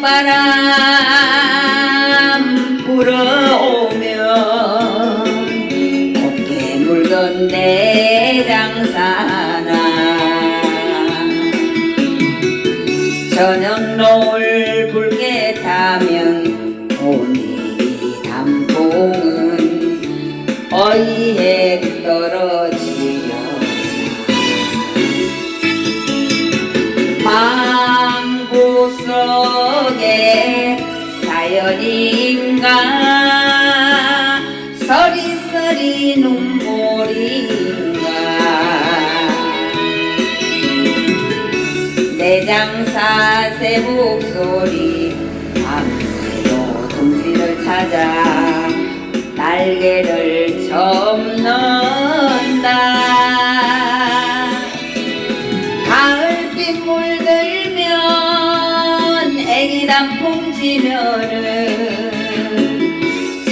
바람 불어오면 곱게 물던 내 장사나 저녁 노을 붉게 타면 오니 단풍은 어이해 떨어지려 망고 속에 사연인가? 서리서리 눈물인가? 내 장사 새 목소리 밤새도 동지를 찾아 날개 지면은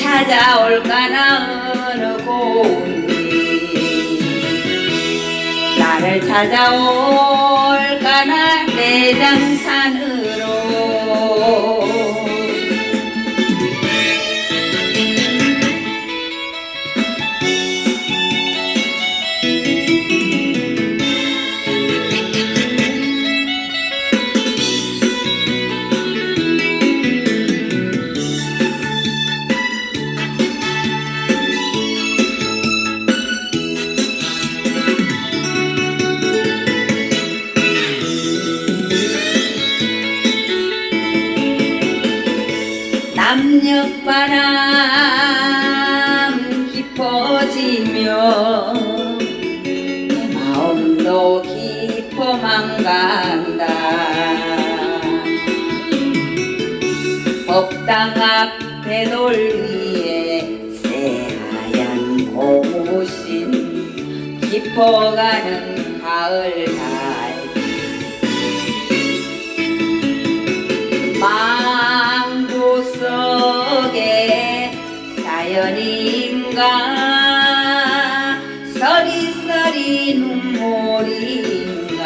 찾아올까나 어느 고운이. 나를 찾아올까나 내장산으로 남녘바람 깊어지며 내 마음도 깊어만 간다. 법당 앞에 돌 위에 새하얀 고무신 깊어가는 가을 달 사연인가? 서리서리 눈물인가?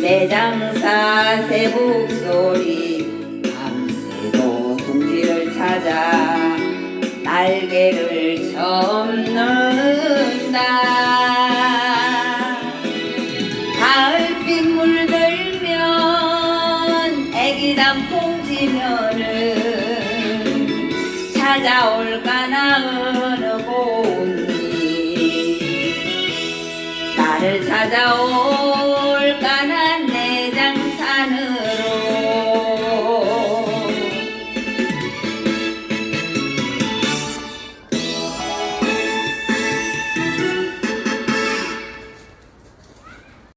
내 장사 새 목소리 밤새도 둥지를 찾아 날개를 접는 찾아올